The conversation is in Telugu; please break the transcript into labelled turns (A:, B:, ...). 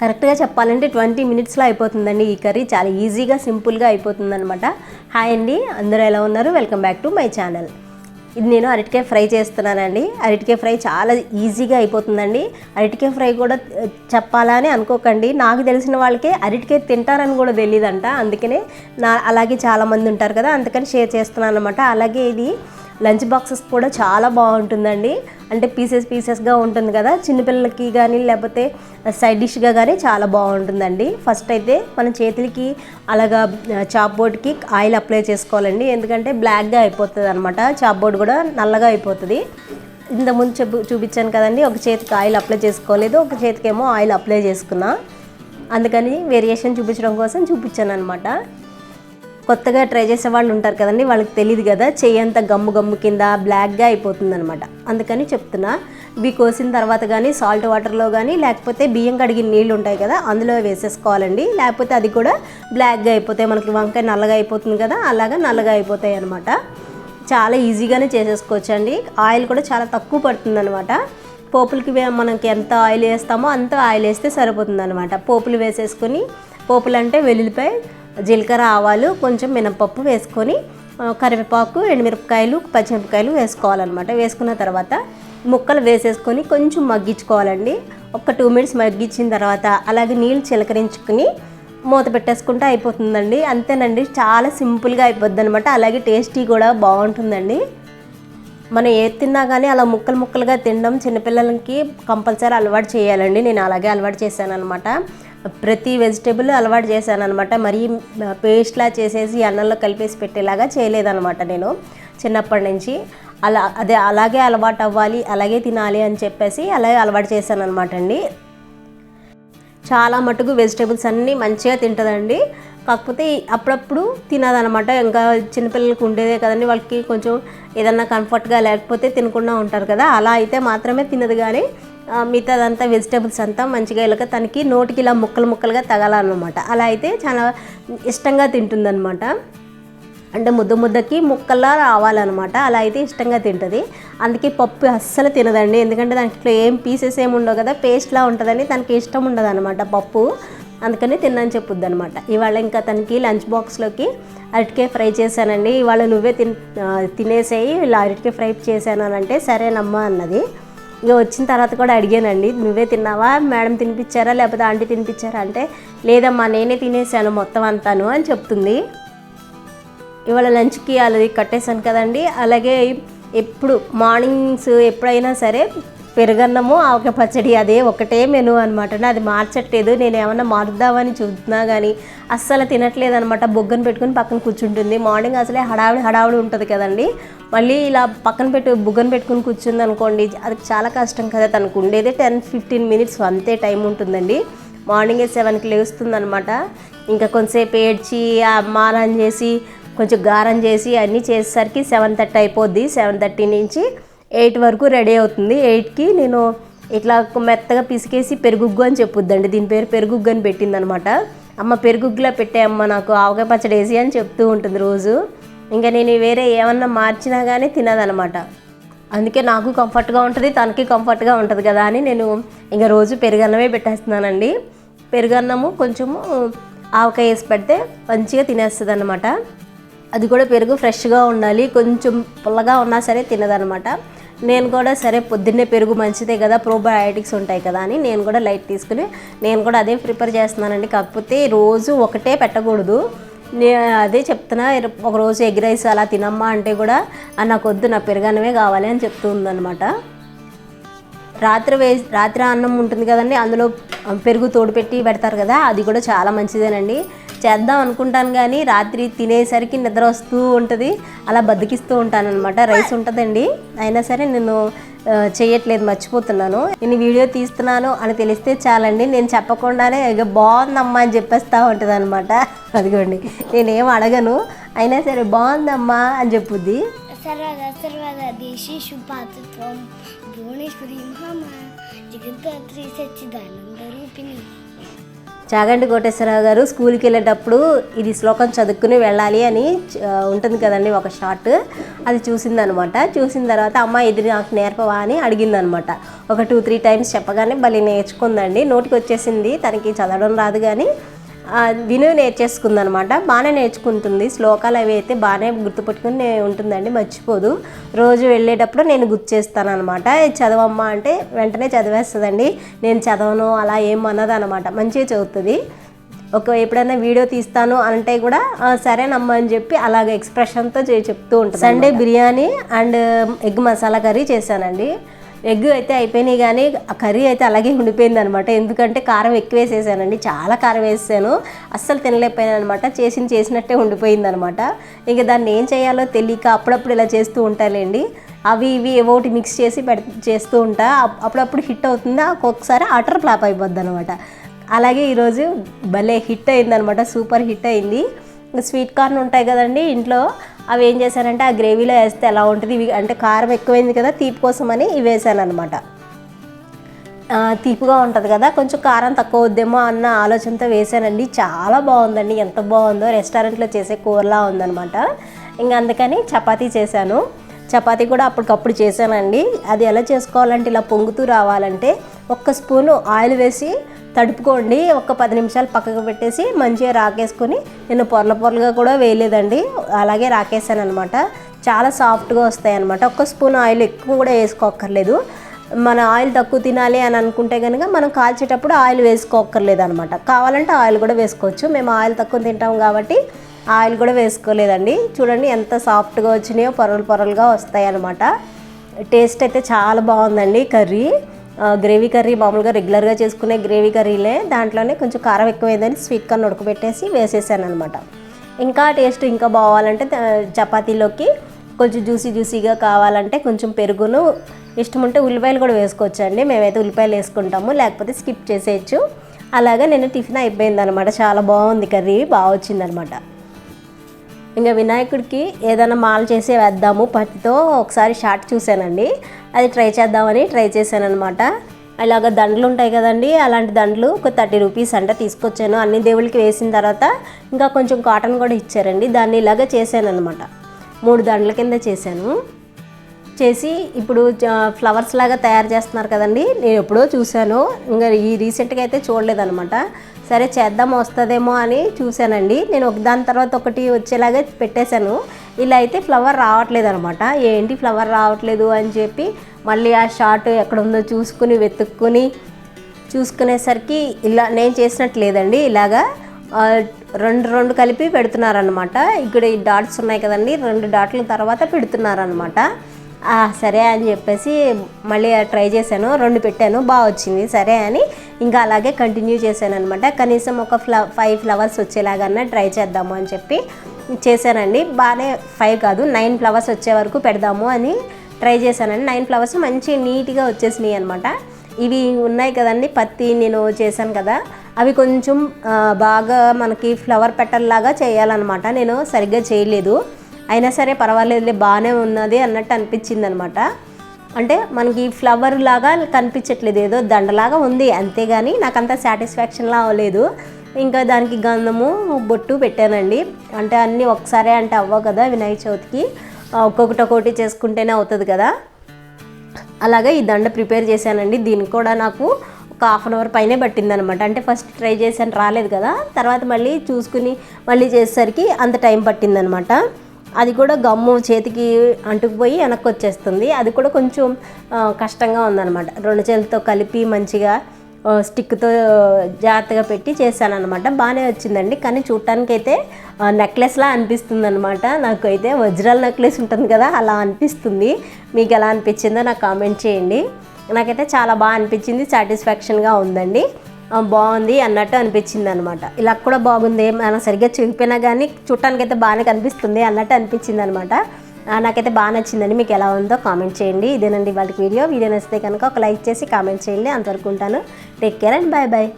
A: కరెక్ట్గా చెప్పాలంటే ట్వంటీ మినిట్స్లో అయిపోతుందండి ఈ కర్రీ. చాలా ఈజీగా సింపుల్గా అయిపోతుందనమాట హాయ్ అండి. అందరూ ఎలా ఉన్నారు? Welcome back to my channel. ఇది నేను అరటికాయ ఫ్రై చేస్తున్నానండి. అరటికాయ ఫ్రై చాలా ఈజీగా అయిపోతుందండి. అరటికాయ ఫ్రై కూడా చెప్పాలని చెప్పాలా అని అనుకోకండి. నాకు తెలిసిన వాళ్ళకే అరటికాయ తింటారని కూడా తెలియదంట అందుకనే నా అలాగే చాలామంది ఉంటారు కదా అందుకని షేర్ చేస్తున్నాను అనమాట అలాగే ఇది లంచ్ బాక్సెస్ కూడా చాలా బాగుంటుందండి. అంటే పీసెస్ పీసెస్గా ఉంటుంది కదా చిన్నపిల్లలకి కానీ లేకపోతే సైడ్ డిష్గా కానీ చాలా బాగుంటుందండి. ఫస్ట్ అయితే మన చేతులకి అలాగా చాప్ బోర్డ్కి ఆయిల్ అప్లై చేసుకోవాలండి. ఎందుకంటే బ్లాక్గా అయిపోతుంది అనమాట చాప్ బోర్డ్ కూడా నల్లగా అయిపోతుంది. ఇంతకుముందు చెప్పు చూపించాను కదండి ఒక చేతికి ఆయిల్ అప్లై చేసుకోలేదు ఒక చేతికేమో ఆయిల్ అప్లై చేసుకున్నా. అందుకని వేరియేషన్ చూపించడం కోసం చూపించాను అనమాట కొత్తగా ట్రై చేసే వాళ్ళు ఉంటారు కదండి వాళ్ళకి తెలియదు కదా చేయంత గమ్ము గమ్ము కింద బ్లాక్గా అయిపోతుంది అనమాట అందుకని చెప్తున్నా ఇవి కోసిన తర్వాత కానీ సాల్ట్ వాటర్లో కానీ లేకపోతే బియ్యం కడిగిన నీళ్ళు ఉంటాయి కదా అందులో వేసేసుకోవాలండి. లేకపోతే అది కూడా బ్లాక్గా అయిపోతాయి. మనకి వంకాయ నల్లగా అయిపోతుంది కదా అలాగా నల్లగా అయిపోతాయి అనమాట చాలా ఈజీగానే చేసేసుకోవచ్చు అండి ఆయిల్ కూడా చాలా తక్కువ పడుతుంది అనమాట పోపులకి మనకి ఎంత ఆయిల్ వేస్తామో అంత ఆయిల్ వేస్తే సరిపోతుంది అనమాట పోపులు వేసేసుకొని పోపులు అంటే వెల్లుల్లిపాయ జీలకర్ర ఆవాలు కొంచెం మినపప్పు వేసుకొని కరివేపాకు ఎండుమిరపకాయలు పచ్చిమిరపకాయలు వేసుకోవాలన్నమాట. వేసుకున్న తర్వాత ముక్కలు వేసేసుకొని కొంచెం మగ్గించుకోవాలండి. ఒక టూ మినిట్స్ మగ్గించిన తర్వాత అలాగే నీళ్ళు చిలకరించుకుని మూత పెట్టేసుకుంటే అయిపోతుందండి. అంతేనండి చాలా సింపుల్గా అయిపోద్ది అనమాట అలాగే టేస్టీ కూడా బాగుంటుందండి. మనం ఏది తిన్నా కానీ అలా ముక్కలు ముక్కలుగా తినడం చిన్నపిల్లలకి కంపల్సరీ అలవాటు చేయాలండి. నేను అలాగే అలవాటు చేశాను అనమాట ప్రతి వెజిటేబుల్ అలవాటు చేశాను అనమాట మరీ పేస్ట్లా చేసేసి అన్నంలో కలిపేసి పెట్టేలాగా చేయలేదన్నమాట నేను చిన్నప్పటి నుంచి. అలా అదే అలాగే అలవాటు అవ్వాలి అలాగే తినాలి అని చెప్పేసి అలాగే అలవాటు చేశాను అనమాట అండి. చాలా మటుకు వెజిటేబుల్స్ అన్నీ మంచిగా తింటుందండి. కాకపోతే అప్పుడప్పుడు తినదనమాట ఇంకా చిన్నపిల్లలకి ఉండేదే కదండి. వాళ్ళకి కొంచెం ఏదన్నా కంఫర్ట్గా లేకపోతే తినకుండా ఉంటారు కదా. అలా అయితే మాత్రమే తినదు కానీ మిగతాదంతా వెజిటేబుల్స్ అంతా మంచిగా ఇలాగ తనకి నోటికి ఇలా ముక్కలు ముక్కలుగా తగలన్నమాట అలా అయితే చాలా ఇష్టంగా తింటుందన్నమాట. అంటే ముద్ద ముద్దకి ముక్కల్లా రావాలన్నమాట. అలా అయితే ఇష్టంగా తింటుంది. అందుకే పప్పు అస్సలు తినదండి. ఎందుకంటే దాంట్లో ఏం పీసెస్ ఏమి ఉండవు కదా పేస్ట్లా ఉంటుందని తనకి ఇష్టం ఉండదు అనమాట పప్పు. అందుకని తిన్నాను చెప్పుద్ది అనమాట ఇవాళ ఇంకా తనకి లంచ్ బాక్స్లోకి అరటికాయ ఫ్రై చేశానండి. ఇవాళ నువ్వే తిన్ తినేసేయి. ఇలా అరటికాయ ఫ్రై చేశాను అని అంటే సరేనమ్మా అన్నది. ఇక వచ్చిన తర్వాత కూడా అడిగానండి నువ్వే తిన్నావా? మేడం తినిపించారా? లేకపోతే ఆంటీ తినిపించారా? అంటే లేదమ్మా నేనే తినేసాను మొత్తం అంతాను అని చెప్తుంది. ఇవాళ లంచ్కి అది కట్టేశాను కదండి. అలాగే ఎప్పుడు మార్నింగ్స్ ఎప్పుడైనా సరే పెరుగన్నము ఆవక పచ్చడి అదే ఒకటే మెను అనమాట అది మార్చట్లేదు. నేను ఏమన్నా మారుద్దామని చూస్తున్నా కానీ అస్సలు తినట్లేదు అనమాట బొగ్గను పెట్టుకుని పక్కన కూర్చుంటుంది. మార్నింగ్ అసలే హడావిడి హడావిడి ఉంటుంది కదండి. మళ్ళీ ఇలా పక్కన పెట్టు బుగ్గను పెట్టుకుని కూర్చుంది అనుకోండి అది చాలా కష్టం కదా. తనకు ఉండేది టెన్ ఫిఫ్టీన్ మినిట్స్ అంతే టైం ఉంటుందండి. మార్నింగే సెవెన్కి లేస్తుంది అనమాట ఇంకా కొంతసేపు ఏడ్చి ఆ మారం చేసి కొంచెం గారం చేసి అన్నీ చేసేసరికి సెవెన్ థర్టీ అయిపోద్ది. సెవెన్ థర్టీ నుంచి ఎయిట్ వరకు రెడీ అవుతుంది. ఎయిట్కి నేను ఇట్లా మెత్తగా పిసికేసి పెరుగుగ్గు అని చెప్పుద్దండి. దీని పేరు పెరుగుగ్గు అని పెట్టిందనమాట. అమ్మ పెరుగుగ్గులా పెట్టే అమ్మ నాకు ఆవకాయ పచ్చడి వేసి అని చెప్తూ ఉంటుంది రోజు. ఇంకా నేను వేరే ఏమన్నా మార్చినా కానీ తినదనమాట. అందుకే నాకు కంఫర్ట్గా ఉంటుంది తనకి కంఫర్ట్గా ఉంటుంది కదా అని నేను ఇంకా రోజు పెరుగన్నమే పెట్టేస్తున్నానండి. పెరుగన్నము కొంచెము ఆవకాయ వేసి పెడితే మంచిగా తినేస్తుంది అనమాట అది కూడా పెరుగు ఫ్రెష్గా ఉండాలి కొంచెం పుల్లగా ఉన్నా సరే తినదనమాట. నేను కూడా సరే పొద్దున్నే పెరుగు మంచిదే కదా ప్రోబయాటిక్స్ ఉంటాయి కదా అని నేను కూడా లైట్ తీసుకుని నేను కూడా అదే ప్రిపేర్ చేస్తున్నానండి. కాకపోతే రోజు ఒకటే పెట్టకూడదు. నే అదే చెప్తున్నా ఒక రోజు ఎగ్ రైస్ అలా తినమ్మా అంటే కూడా నాకు వద్దు నా పెరుగన్నమే కావాలి అని చెప్తూ ఉందన్నమాట. రాత్రి వే రాత్రి అన్నం ఉంటుంది కదండి అందులో పెరుగు తోడు పెట్టి పెడతారు కదా అది కూడా చాలా మంచిదేనండి. చేద్దాం అనుకుంటాను కానీ రాత్రి తినేసరికి నిద్ర వస్తూ ఉంటుంది. అలా బతికిస్తూ ఉంటాను అనమాట రైస్ ఉంటుందండి. అయినా సరే నేను చేయట్లేదు మర్చిపోతున్నాను. నేను వీడియో తీస్తున్నాను అని తెలిస్తే చాలండి. నేను చెప్పకుండానే ఇక బాగుందమ్మా అని చెప్పేస్తూ ఉంటుంది అనమాట అదిగోండి. నేనేం అడగను. అయినా సరే బాగుందమ్మా అని చెప్పుద్ది.
B: సర్వదా సర్వదా దేశేషు భువనేశ్వరి జగద్ధాత్రి సచ్చిదానంద రూపిణి.
A: చాగంటి కోటేశ్వరరావు గారు స్కూల్కి వెళ్ళేటప్పుడు ఇది శ్లోకం చదువుకుని వెళ్ళాలి అని ఉంటుంది కదండి ఒక షార్ట్ అది చూసిందనమాట. చూసిన తర్వాత అమ్మ ఇది నాకు నేర్పవా అని అడిగిందనమాట. ఒక టూ త్రీ టైమ్స్ చెప్పగానే భలే నేర్చుకుందండి. నోటికి వచ్చేసింది తనకి చదవడం రాదు కానీ విను నేర్చేసుకుందనమాట. బాగానే నేర్చుకుంటుంది. శ్లోకాలు అవి అయితే బాగానే గుర్తుపెట్టుకుని ఉంటుందండి. మర్చిపోదు. రోజు వెళ్ళేటప్పుడు నేను గుర్తు చేస్తాను అనమాట చదవమ్మా అంటే వెంటనే చదివేస్తుందండి. నేను చదవను అలా ఏం అన్నది అనమాట మంచిగా చదువుతుంది. ఒక ఎప్పుడైనా వీడియో తీస్తాను అంటే కూడా సరేనమ్మా అని చెప్పి అలాగ ఎక్స్ప్రెషన్తో చే- చెప్తూ ఉంటుంది Sunday biryani and egg masala curry చేశానండి. ఎగ్ అయితే అయిపోయినాయి కానీ కర్రీ అయితే అలాగే ఉండిపోయింది అనమాట ఎందుకంటే కారం ఎక్కువ వేసేసానండి. చాలా కారం వేసాను. అస్సలు తినలేకపోయాను అనమాట. చేసింది చేసినట్టే ఉండిపోయింది అనమాట ఇంకా దాన్ని ఏం చేయాలో తెలియక అప్పుడప్పుడు ఇలా చేస్తూ ఉంటాలేండి అవి ఇవి ఏవో ఒకటి మిక్స్ చేసి పెడ చేస్తూ ఉంటా. అప్పుడప్పుడు హిట్ అవుతుంది? ఒక్కొక్కసారి అటర్ ఫ్లాప్ అయిపోద్ది అనమాట అలాగే ఈరోజు భలే హిట్ అయిందనమాట. సూపర్ హిట్ అయింది. స్వీట్ కార్న్ ఉంటాయి కదండి ఇంట్లో. అవి ఏం చేశానంటే ఆ గ్రేవీలో వేస్తే ఎలా ఉంటుంది? ఇవి అంటే కారం ఎక్కువైంది కదా తీపి కోసమని ఇవి వేసాను అనమాట తీపిగా ఉంటుంది కదా కొంచెం కారం తక్కువ వద్దేమో అన్న ఆలోచనతో వేసానండి. చాలా బాగుందండి. ఎంత బాగుందో రెస్టారెంట్లో చేసే కూరలా ఉందనమాట ఇంకా అందుకని చపాతీ చేశాను. చపాతీ కూడా అప్పటికప్పుడు చేశానండి. అది ఎలా చేసుకోవాలంటే ఇలా పొంగుతూ రావాలంటే ఒక్క స్పూను ఆయిల్ వేసి తడుపుకోండి. ఒక పది నిమిషాలు పక్కకు పెట్టేసి మంచిగా రాకేసుకొని నేను పొరల పొరలుగా కూడా వేయలేదండి. అలాగే రాకేసాను అనమాట చాలా సాఫ్ట్గా వస్తాయి అనమాట ఒక్క స్పూన్ ఆయిల్ ఎక్కువ కూడా వేసుకోక్కర్లేదు. మన ఆయిల్ తక్కువ తినాలి అని అనుకుంటే కనుక మనం కాల్చేటప్పుడు ఆయిల్ వేసుకోక్కర్లేదు అనమాట కావాలంటే ఆయిల్ కూడా వేసుకోవచ్చు. మేము ఆయిల్ తక్కువ తింటాం కాబట్టి ఆయిల్ కూడా వేసుకోలేదండి. చూడండి ఎంత సాఫ్ట్గా వచ్చినాయో పొరలు పొరలుగా వస్తాయి అనమాట టేస్ట్ అయితే చాలా బాగుందండి కర్రీ. గ్రేవీ కర్రీ మామూలుగా రెగ్యులర్గా చేసుకునే గ్రేవీ కర్రీలే. దాంట్లోనే కొంచెం కారం ఎక్కువైందని స్వీట్ కార్న్ ఉడకబెట్టేసి వేసేసాను అనమాట ఇంకా టేస్ట్ ఇంకా బాగాలంటే చపాతీలోకి కొంచెం జ్యూసీ జ్యూసీగా కావాలంటే కొంచెం పెరుగును. ఇష్టం ఉంటే ఉల్లిపాయలు కూడా వేసుకోవచ్చండి. మేమైతే ఉల్లిపాయలు వేసుకుంటాము లేకపోతే స్కిప్ చేసేయచ్చు. అలాగా నేను టిఫిన్ అయిపోయింది అనమాట చాలా బాగుంది కర్రీ బాగా వచ్చిందనమాట ఇంకా వినాయకుడికి ఏదైనా మాల చేసి వేద్దాము. పత్తితో ఒకసారి షార్ట్ చూశానండి. అది ట్రై చేద్దామని ట్రై చేశాను అనమాట దండలు ఉంటాయి కదండి అలాంటి దండలు ఒక థర్టీ రూపీస్ అంటే తీసుకొచ్చాను. అన్ని దేవుళ్ళకి వేసిన తర్వాత ఇంకా కొంచెం కాటన్ కూడా ఇచ్చారండి. దాన్ని ఇలాగ చేశాను అనమాట మూడు దండల కింద చేశాను. చేసి ఇప్పుడు ఫ్లవర్స్ లాగా తయారు చేస్తున్నారు కదండి నేను ఎప్పుడో చూశాను. ఇంకా ఈ రీసెంట్గా అయితే చూడలేదనమాట సరే చేద్దాం వస్తుందేమో అని చూశానండి. నేను ఒక దాని తర్వాత ఒకటి వచ్చేలాగా పెట్టేశాను. ఇలా అయితే ఫ్లవర్ రావట్లేదు అనమాట ఏంటి ఫ్లవర్ రావట్లేదు అని చెప్పి మళ్ళీ ఆ షార్ట్ ఎక్కడ ఉందో చూసుకుని వెతుక్కుని చూసుకునేసరికి ఇలా నేను చేసినట్టు లేదండి ఇలాగా రెండు రెండు కలిపి పెడుతున్నారనమాట. ఇక్కడ ఈ డాట్స్ ఉన్నాయి కదండి రెండు డాట్ల తర్వాత పెడుతున్నారనమాట. సరే అని చెప్పేసి మళ్ళీ ట్రై చేశాను. రెండు పెట్టాను. బాగా వచ్చింది. సరే అని ఇంకా అలాగే కంటిన్యూ చేశాను అనమాట కనీసం ఒక ఫ్ల ఫైవ్ ఫ్లవర్స్ వచ్చేలాగన్నా ట్రై చేద్దాము అని చెప్పి చేశానండి. బాగానే ఫైవ్ కాదు నైన్ ఫ్లవర్స్ వచ్చే వరకు పెడదాము అని ట్రై చేశానండి. నైన్ ఫ్లవర్స్ మంచి నీట్గా వచ్చేసినాయి అనమాట ఇవి ఉన్నాయి కదండి పత్తి నేను చేశాను కదా. అవి కొంచెం బాగా మనకి ఫ్లవర్ పెట్టల్లాగా చేయాలన్నమాట. నేను సరిగ్గా చేయలేదు. అయినా సరే పర్వాలేదులే బాగానే ఉన్నది అన్నట్టు అనిపించింది అనమాట అంటే మనకి ఫ్లవర్ లాగా కనిపించట్లేదు ఏదో దండలాగా ఉంది అంతేగాని నాకు అంత సాటిస్ఫాక్షన్లా అవ్వలేదు. ఇంకా దానికి గంధము బొట్టు పెట్టానండి. అంటే అన్నీ ఒకసారే అంటే అవ్వవు కదా వినాయక చవితికి. ఒక్కొక్కటి ఒక్కొక్కటి చేసుకుంటేనే అవుతుంది కదా. అలాగే ఈ దండ ప్రిపేర్ చేశానండి. దీనికి కూడా నాకు ఒక హాఫ్ అన్ అవర్ పైనే పట్టింది అనమాట అంటే ఫస్ట్ ట్రై చేశాను రాలేదు కదా. తర్వాత మళ్ళీ చూసుకుని మళ్ళీ చేసేసరికి అంత టైం పట్టిందనమాట. అది కూడా గమ్ము చేతికి అంటుకుపోయి వెనక్కి వచ్చేస్తుంది అది కూడా కొంచెం కష్టంగా ఉందన్నమాట. రెండు చేతులతో కలిపి మంచిగా స్టిక్తో జాగ్రత్తగా పెట్టి చేశాను అనమాట బాగానే వచ్చిందండి. కానీ చూడటానికైతే నెక్లెస్లా అనిపిస్తుంది అనమాట నాకు అయితే వజ్రాల నెక్లెస్ ఉంటుంది కదా అలా అనిపిస్తుంది. మీకు ఎలా అనిపించిందో నాకు కామెంట్ చేయండి. నాకైతే చాలా బాగా అనిపించింది. సాటిస్ఫాక్షన్గా ఉందండి. బాగుంది అన్నట్టు అనిపించింది అనమాట ఇలా కూడా బాగుంది. మనం సరిగ్గా చూపినా కానీ చూడటానికైతే బాగానే కనిపిస్తుంది అన్నట్టు అనిపించింది అనమాట నాకైతే బాగా నచ్చిందండి. మీకు ఎలా ఉందో కామెంట్ చేయండి. ఇదేనండి వాళ్ళకి వీడియో. వీడియో నచ్చితే కనుక ఒక లైక్ చేసి కామెంట్ చేయండి. అంతవరకు ఉంటాను. Take care and bye bye